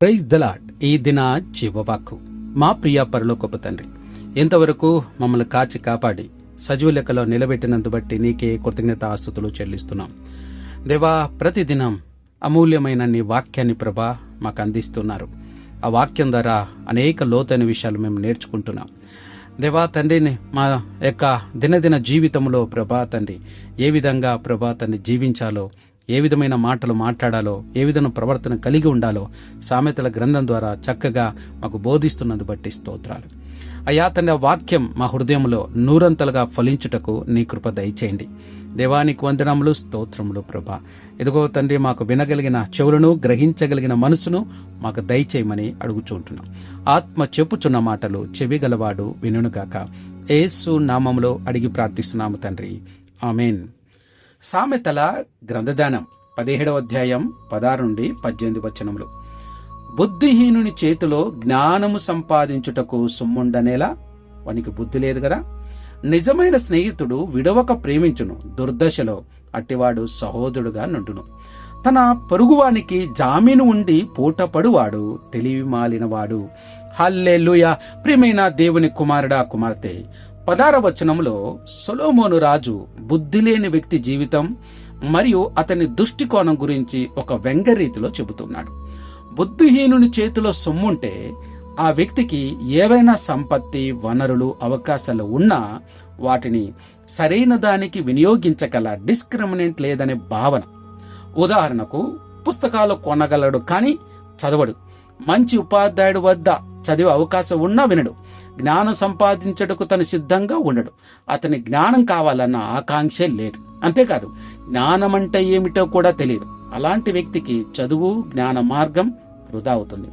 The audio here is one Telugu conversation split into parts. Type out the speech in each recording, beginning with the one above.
ప్రైజ్ దలాడ్ ఈ దిన జీవవాక్కు మా ప్రియ పరలోకపు తండ్రి ఇంతవరకు మమ్మల్ని కాచి కాపాడి సజీవ లెక్కలో నిలబెట్టినందు బట్టి నీకే కృతజ్ఞత ఆస్తుతులు చెల్లిస్తున్నాం. దేవా ప్రతిదినం అమూల్యమైన నీ వాక్యాన్ని ప్రభా మాకు అందిస్తున్నారు. ఆ వాక్యం ద్వారా అనేక లోతైన విషయాలు మేము నేర్చుకుంటున్నాం. దేవా తండ్రిని మా యొక్క దినదిన జీవితంలో ప్రభా తండ్రి ఏ విధంగా ప్రభా తండ్రి జీవించాలో ఏ విధమైన మాటలు మాట్లాడాలో ఏ విధమైన ప్రవర్తన కలిగి ఉండాలో సామెతల గ్రంథం ద్వారా చక్కగా మాకు బోధిస్తున్నందు బట్టి స్తోత్రాలు. అయ్యా తండ్రి ఆ వాక్యం మా హృదయంలో నూరంతలుగా ఫలించుటకు నీ కృప దయచేయండి. దేవానికి వందనములు స్తోత్రములు ప్రభా. ఎదుగో తండ్రి మాకు వినగలిగిన చెవులను గ్రహించగలిగిన మనసును మాకు దయచేయమని అడుగుచుంటున్నాం. ఆత్మ చెప్పుచున్న మాటలు చెవిగలవాడు వినుగాక ఏసు నామములో అడిగి ప్రార్థిస్తున్నాము తండ్రి. ఆమెన్. సామెతల గ్రంథదానం పదిహేడవ అధ్యాయం పదారు నుండి పద్దెనిమిది వచనములు. బుద్ధిహీనుని చేతిలో జ్ఞానము సంపాదించుటకు సొమ్ముండనేలా వానికి బుద్ధి లేదు కదా? నిజమైన స్నేహితుడు విడవక ప్రేమించును దుర్దశలో అట్టివాడు సహోదరుడుగా నుండును. తన పొరుగువానికి జామీను ఉండి పూటపడువాడు తెలివి మాలినవాడు హల్లెలూయ! ప్రియమైన దేవుని కుమారుడా కుమార్తె పదార వచనంలో సొలోమోను రాజు బుద్ధి లేని వ్యక్తి జీవితం మరియు అతని దృష్టికోణం గురించి ఒక వ్యంగ్యరీతిలో చెబుతున్నాడు. బుద్ధిహీనుని చేతిలో సొమ్ముంటే ఆ వ్యక్తికి ఏవైనా సంపత్తి వనరులు అవకాశాలు ఉన్నా వాటిని సరైన దానికి వినియోగించగల డిస్క్రిమినెంట్ లేదనే భావన. ఉదాహరణకు పుస్తకాలు కొనగలడు కానీ చదవడు. మంచి ఉపాధ్యాయుడు వద్ద చదివే అవకాశం ఉన్నా వినడు. జ్ఞానం సంపాదించటకు తను సిద్ధంగా ఉండడు. అతని జ్ఞానం కావాలన్న ఆకాంక్ష లేదు. అంతేకాదు జ్ఞానం అంటే ఏమిటో కూడా తెలియదు. అలాంటి వ్యక్తికి చదువు జ్ఞాన మార్గం వృధా అవుతుంది.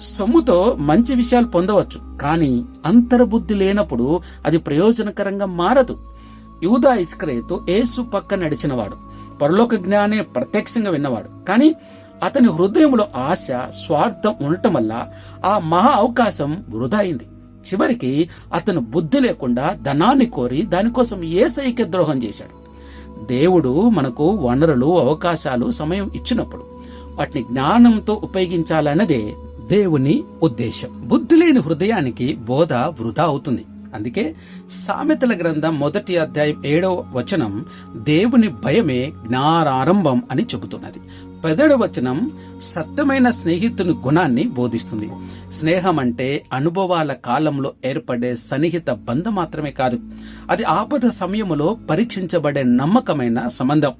సొమ్ముతో మంచి విషయాలు పొందవచ్చు కానీ అంతర్బుద్ధి లేనప్పుడు అది ప్రయోజనకరంగా మారదు. యూదా ఇస్క్రేతో ఏసు పక్క నడిచినవాడు. పరలోక జ్ఞానే ప్రత్యక్షంగా విన్నవాడు. కానీ అతని హృదయంలో ఆశ స్వార్థం ఉండటం వల్ల ఆ మహా అవకాశం వృధా అయింది. చివరికి అతను బుద్ధి లేకుండా ధనాన్ని కోరి దానికోసం ఏసైక్య ద్రోహం చేశాడు. దేవుడు మనకు వనరులు అవకాశాలు సమయం ఇచ్చినప్పుడు వాటిని జ్ఞానంతో ఉపయోగించాలన్నదే దేవుని ఉద్దేశం. బుద్ధి లేని హృదయానికి బోధ వృధా అవుతుంది. అందుకే సామెతల గ్రంథం మొదటి అధ్యాయం ఏడవ వచనం దేవుని భయమే జ్ఞానారంభం అని చెబుతున్నది. పెదడు వచనం సత్యమైన స్నేహితుని గుణాన్ని బోధిస్తుంది. స్నేహం అంటే అనుభవాల కాలంలో ఏర్పడే సన్నిహిత బంధం మాత్రమే కాదు అది ఆపద సమయంలో పరీక్షించబడే నమ్మకమైన సంబంధం.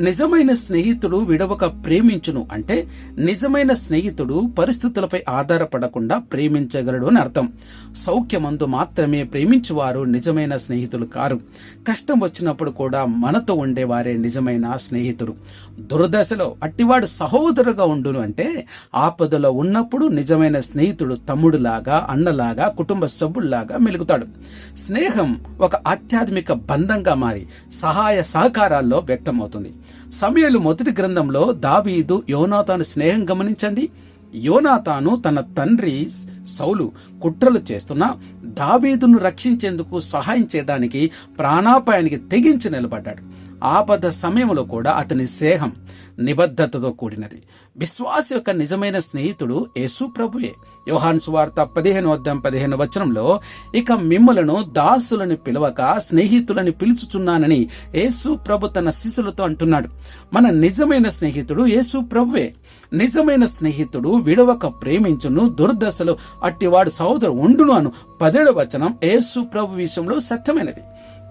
నిజమైన స్నేహితుడు విడవక ప్రేమించును అంటే నిజమైన స్నేహితుడు పరిస్థితులపై ఆధారపడకుండా ప్రేమించగలడు అని అర్థం. సౌఖ్యమందు మాత్రమే ప్రేమించువారు నిజమైన స్నేహితులు కారు. కష్టం వచ్చినప్పుడు కూడా మనతో ఉండేవారే నిజమైన స్నేహితుడు. దురదశలో ప్రతివాడు సహోదరుగా ఉండును అంటే ఆపదలో ఉన్నప్పుడు నిజమైన స్నేహితుడు తమ్ముడులాగా అన్నలాగా కుటుంబ సభ్యుల్లాగా మెలుగుతాడు. స్నేహం ఒక ఆధ్యాత్మిక బంధంగా మారి సహాయ సహకారాల్లో వ్యక్తమవుతుంది. సమయలు మొదటి గ్రంథంలో దావీదు యోనాతాను స్నేహం గమనించండి. యోనాతాను తన తండ్రి సౌలు కుట్రలు చేస్తున్నా దావీదును రక్షించేందుకు సహాయం చేయడానికి ప్రాణాపాయానికి తెగించి నిలబడ్డాడు. ఆపద సమయంలో కూడా అతని స్నేహం నిబద్ధతతో కూడినది. విశ్వాస యొక్క నిజమైన స్నేహితుడు యేసు ప్రభుయే. యోహాన్ సువార్త పదిహేను వద్ద పదిహేను వచనంలో ఇక మిమ్మలను దాసులని పిలవక స్నేహితులని పిలుచుచున్నానని యేసు ప్రభు తన శిశులతో అంటున్నాడు. మన నిజమైన స్నేహితుడు యేసు ప్రభువే నిజమైన స్నేహితుడు విడవక ప్రేమించును దుర్దశలు అట్టివాడు సహోదరు ఉండును అను పదేడు వచనం యేసు ప్రభు విషయంలో సత్యమైనది.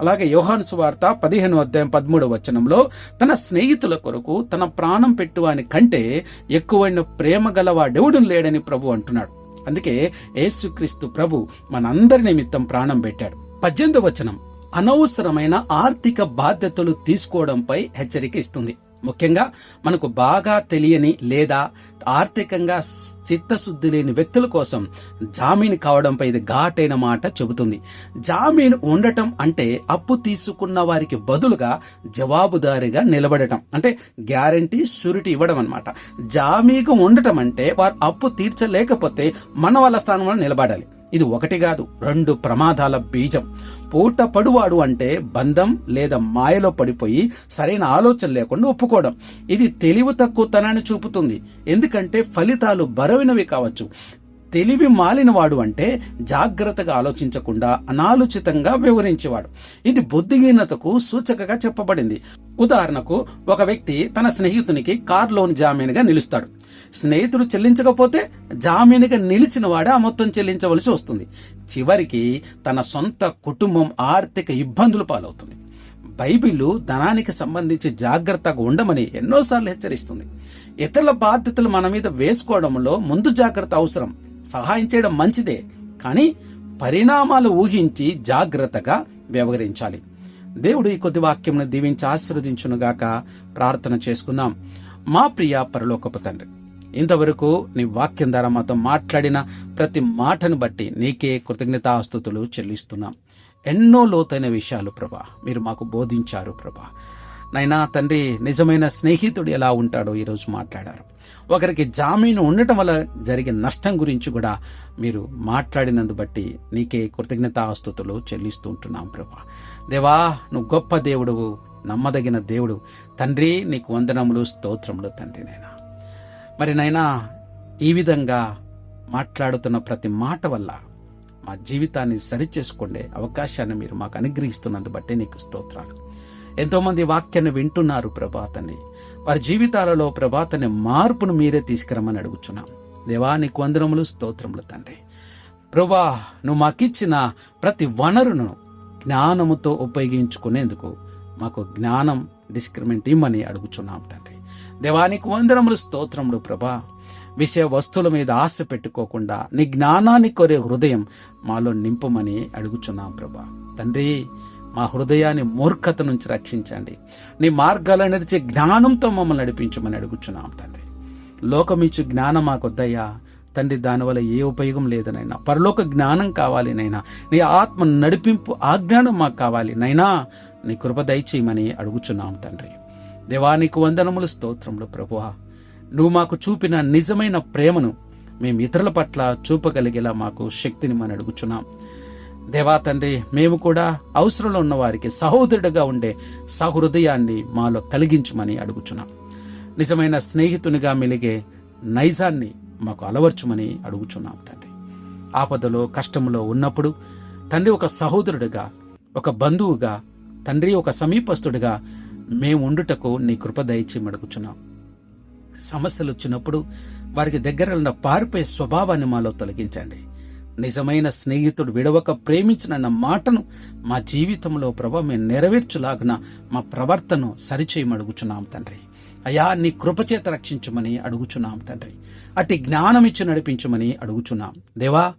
అలాగే యోహాను సువార్త పదిహేను అధ్యాయం పదమూడు వచనంలో తన స్నేహితుల కొరకు తన ప్రాణం పెట్టువాని కంటే ఎక్కువైన ప్రేమ గలవాడెవడు లేడని ప్రభు అంటున్నాడు. అందుకే యేసుక్రీస్తు ప్రభు మనందరి నిమిత్తం ప్రాణం పెట్టాడు. పద్దెనిమిది వచనం అనవసరమైన ఆర్థిక బాధ్యతలు తీసుకోవడంపై హెచ్చరిక ఇస్తుంది. ముఖ్యంగా మనకు బాగా తెలియని లేదా ఆర్థికంగా చిత్తశుద్ధి లేని వ్యక్తుల కోసం జామీన్ కావడంపై ఇది ఘాటైన మాట చెబుతుంది. జామీన్ ఉండటం అంటే అప్పు తీసుకున్న వారికి బదులుగా జవాబుదారిగా నిలబడటం. అంటే గ్యారంటీ షూరిటీ ఇవ్వడం అనమాట జామీగా ఉండటం అంటే వారు అప్పు తీర్చలేకపోతే మన వాళ్ళ స్థానంలో నిలబడాలి. ఇది ఒకటి కాదు రెండు ప్రమాదాల బీజం. పూట పడువాడు అంటే బంధం లేదా మాయలో పడిపోయి సరైన ఆలోచన లేకుండా ఒప్పుకోవడం. ఇది తెలివి తక్కువతనాన్ని చూపుతుంది. ఎందుకంటే ఫలితాలు బరవినవి కావచ్చు. తెలివి మాలినవాడు అంటే జాగ్రత్తగా ఆలోచించకుండా అనాలోచితంగా వివరించేవాడు. ఇది బుద్ధిహీనతకు సూచకగా చెప్పబడింది. ఉదాహరణకు ఒక వ్యక్తి తన స్నేహితునికి కార్ లోన్ జామీనుగా నిలుస్తాడు. స్నేహితుడు చెల్లించకపోతే జామీనుగా నిలిచిన వాడే ఆ మొత్తం చెల్లించవలసి వస్తుంది. చివరికి తన సొంత కుటుంబం ఆర్థిక ఇబ్బందులు పాలవుతుంది. బైబిల్ ధనానికి సంబంధించి జాగ్రత్తగా ఉండమని ఎన్నోసార్లు హెచ్చరిస్తుంది. ఇతరుల బాధ్యతలు మన మీద వేసుకోవడంలో ముందు జాగ్రత్త అవసరం. సహాయం చేయడం మంచిదే కానీ పరిణామాలు ఊహించి జాగ్రత్తగా వ్యవహరించాలి. దేవుడు ఈ కొద్ది వాక్యంను దీవించి ఆశీర్వదించునుగాక ప్రార్థన చేసుకుందాం. మా ప్రియ పరలోకపు తండ్రి ఇంతవరకు నీ వాక్యం ద్వారా మాతో మాట్లాడిన ప్రతి మాటను బట్టి నీకే కృతజ్ఞతాస్తుతులు చెల్లిస్తున్నాం. ఎన్నో లోతైన విషయాలు ప్రభా మీరు మాకు బోధించారు ప్రభా. నైనా తండ్రి నిజమైన స్నేహితుడు ఎలా ఉంటాడో ఈరోజు మాట్లాడారు. ఒకరికి జామీను ఉండటం వల్ల జరిగే నష్టం గురించి కూడా మీరు మాట్లాడినందు బట్టి నీకే కృతజ్ఞతాస్తుతులు చెల్లిస్తూ ఉంటున్నాం ప్రభా. దేవా నువ్వు గొప్ప దేవుడువు నమ్మదగిన దేవుడు. తండ్రి నీకు వందనములు స్తోత్రములు తండ్రి నైనా. మరి నైనా ఈ విధంగా మాట్లాడుతున్న ప్రతి మాట వల్ల మా జీవితాన్ని సరిచేసుకునే అవకాశాన్ని మీరు మాకు అనుగ్రహిస్తున్నందు బట్టి నీకు స్తోత్రాలు. ఎంతోమంది వాక్యాన్ని వింటున్నారు ప్రభాతని వారి జీవితాలలో ప్రభాతని మార్పును మీరే తీసుకురమ్మని అడుగుచున్నాం. దేవా నీకు వందనములు స్తోత్రములు తండ్రి. ప్రభా నువ్వు మాకిచ్చిన ప్రతి వనరును జ్ఞానముతో ఉపయోగించుకునేందుకు మాకు జ్ఞానం డిస్క్రిమెంట్ ఇమ్మని అడుగుచున్నాం తండ్రి. దేవానికి వందనములు స్తోత్రములు ప్రభా. విషయ వస్తువుల మీద ఆశ పెట్టుకోకుండా నీ జ్ఞానాన్ని కోరే హృదయం మాలో నింపమని అడుగుచున్నాం ప్రభా. తండ్రి మా హృదయాన్ని మూర్ఖత నుంచి రక్షించండి. నీ మార్గాలు నడిచే జ్ఞానంతో మమ్మల్ని నడిపించమని అడుగుచున్నాం తండ్రి. లోకమిచ్చు జ్ఞానం మాకొద్దయ్యా. తండ్రి దానివల్ల ఏ ఉపయోగం లేదనైనా పరలోక జ్ఞానం కావాలి నైనా నీ ఆత్మ నడిపింపు ఆజ్ఞానం మాకు కావాలి నైనా నీ కృప దయచేయమని అడుగుచున్నాం తండ్రి. దేవానికి వందనములు స్తోత్రములు ప్రభువా. నువ్వు మాకు చూపిన నిజమైన ప్రేమను మేము ఇతరుల పట్ల చూపగలిగేలా మాకు శక్తిని మనం అడుగుచున్నాం. దేవా తండ్రి మేము కూడా అవసరంలో ఉన్న వారికి సహోదరుడిగా ఉండే సహృదయాన్ని మాలో కలిగించమని అడుగుచున్నాం. నిజమైన స్నేహితునిగా మెలిగే నైజాన్ని మాకు అలవర్చమని అడుగుచున్నాం తండ్రి. ఆపదలో కష్టంలో ఉన్నప్పుడు తండ్రి ఒక సహోదరుడిగా ఒక బంధువుగా తండ్రి ఒక సమీపస్తుడిగా మేము ఉండుటకు నీ కృప దయచి అడుగుచున్నాం. సమస్యలు వచ్చినప్పుడు వారికి దగ్గర ఉన్న పారిపోయే స్వభావాన్ని మాలో తొలగించండి. నిజమైన స్నేహితుడు విడవక ప్రేమించిన మాటను మా జీవితంలో ప్రభా మేము నెరవేర్చులాగున మా ప్రవర్తను సరిచేయమడుగుచున్నాం తండ్రి. అయా నీ కృపచేత రక్షించమని అడుగుచున్నాం తండ్రి. అట్టి జ్ఞానం ఇచ్చి నడిపించమని అడుగుచున్నాం. దేవా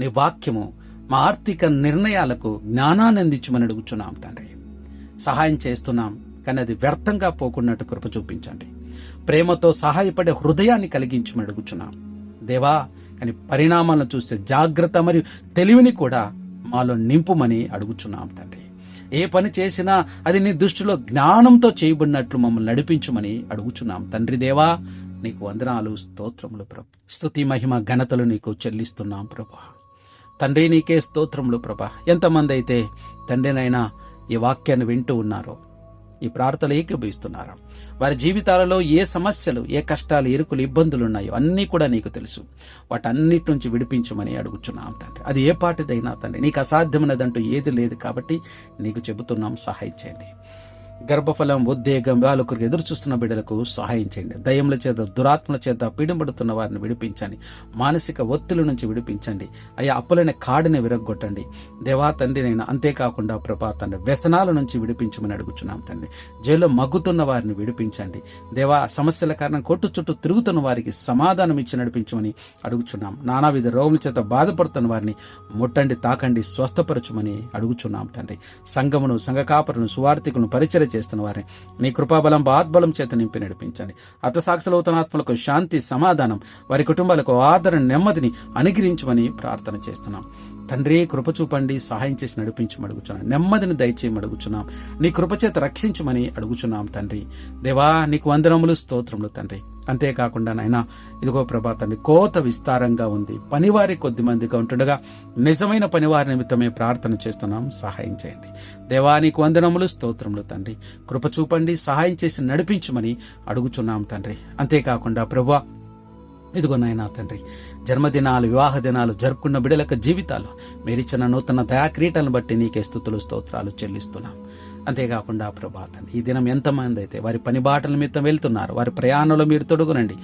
నీ వాక్యము మా ఆర్థిక నిర్ణయాలకు జ్ఞానాన్ని అందించమని అడుగుచున్నాం తండ్రి. సహాయం చేస్తున్నాం కానీ అది వ్యర్థంగా పోకున్నట్టు కృప చూపించండి. ప్రేమతో సహాయపడే హృదయాన్ని కలిగించమని అడుగుచున్నాం. దేవా కానీ పరిణామాలను చూస్తే జాగ్రత్త మరియు తెలివిని కూడా మాలో నింపుమని అడుగుచున్నాం తండ్రి. ఏ పని చేసినా అది నీ దృష్టిలో జ్ఞానంతో చేయబడినట్లు మమ్మల్ని నడిపించమని అడుగుచున్నాం. తండ్రి దేవా నీకు వందనాలు స్తోత్రములు ప్రభు. స్థుతి మహిమ ఘనతలు నీకు చెల్లిస్తున్నాం ప్రభా. తండ్రి నీకే స్తోత్రములు ప్రభా. ఎంతమంది అయితే తండ్రినైనా ఈ వాక్యాన్ని వింటూ ఉన్నారో ఈ ప్రార్థనలు ఏకీభవిస్తున్నారు. వారి జీవితాలలో ఏ సమస్యలు ఏ కష్టాలు ఎరుకులు ఇబ్బందులు ఉన్నాయో అన్నీ కూడా నీకు తెలుసు. వాటన్నిటి నుంచి విడిపించమని అడుగుచున్నాం తండ్రి. అది ఏ పాటిదైనా తండ్రి నీకు అసాధ్యమైనదంటూ ఏది లేదు కాబట్టి నీకు చెబుతున్నాం సహాయం చేయండి. గర్భఫలం ఉద్వేగం వాళ్ళకు ఎదురు చూస్తున్న బిడ్డలకు సహాయం చేయండి. దయముల చేత దురాత్మల చేత పీడింపడుతున్న వారిని విడిపించండి. మానసిక ఒత్తిడి నుంచి విడిపించండి. అయ్యా అప్పులైన కాడిని విరగొట్టండి దేవా తండ్రి నేను అంతేకాకుండా ప్రభా తండ్రి వ్యసనాల నుంచి విడిపించమని అడుగుచున్నాం తండ్రి. జైల్లో మగ్గుతున్న వారిని విడిపించండి. దేవా సమస్యల కారణం కొట్టు చుట్టూ తిరుగుతున్న వారికి సమాధానం ఇచ్చి నడిపించమని అడుగుచున్నాం. నానావిధ రోగుల చేత బాధపడుతున్న వారిని ముట్టండి తాకండి స్వస్థపరచుమని అడుగుచున్నాం తండ్రి. సంఘమును సంఘ కాపరును సువార్థికులను పరిచయ చేస్తున్న వారిని. నీ కృపాబలం బాద్బలం చేత నింపి నడిపించండి. అతసాక్షులవుతున్న ఆత్మలకు శాంతి సమాధానం వారి కుటుంబాలకు ఆదరణ నెమ్మదిని అనుగ్రహించమని ప్రార్థన చేస్తున్నాం. తండ్రి కృప చూపండి సహాయం చేసి నడిపించి అడుగుచున్నాం. నెమ్మదిని దయచేయమని అడుగుచున్నాం. నీ కృపచేత రక్షించమని అడుగుచున్నాం తండ్రి. దేవా నీకు వందనములు స్తోత్రములు తండ్రి. అంతేకాకుండా నాయన ఇదిగో ప్రభా తండ్రి కోత విస్తారంగా ఉంది. పనివారి కొద్ది మందిగా ఉంటుండగా నిజమైన పనివారి నిమిత్తమే ప్రార్థన చేస్తున్నాం. సహాయం చేయండి. దేవానికి వందనములు స్తోత్రములు తండ్రి. కృప చూపండి సహాయం చేసి నడిపించమని అడుగుచున్నాం తండ్రి. అంతేకాకుండా ప్రభా ఇదిగో నాయన తండ్రి జన్మదినాలు వివాహ దినాలు జరుపుకున్న బిడలక జీవితాలు మీరిచ్చిన నూతన దయాక్రీటలను బట్టి నీకే స్థుతులు స్తోత్రాలు చెల్లిస్తున్నాం. అంతేకాకుండా ప్రభాతం ఈ దినం ఎంతమంది అయితే వారి పని బాటల నిమిత్తం వెళ్తున్నారు వారి ప్రయాణంలో మీరు తొడుగునండి.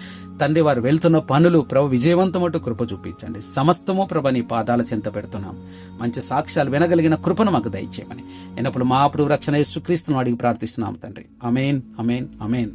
తండ్రి వారు వెళ్తున్న పనులు ప్రభు విజయవంతమటు కృప చూపించండి. సమస్తము ప్రభ నీ పాదాల చింత పెడుతున్నాం. మంచి సాక్ష్యాలు వినగలిగిన కృపను మాకు దయచేయమని. ఎన్నప్పుడు మా ప్రభు రక్షణ యేసుక్రీస్తును అడిగి ప్రార్థిస్తున్నాం తండ్రి. అమేన్ అమేన్ అమేన్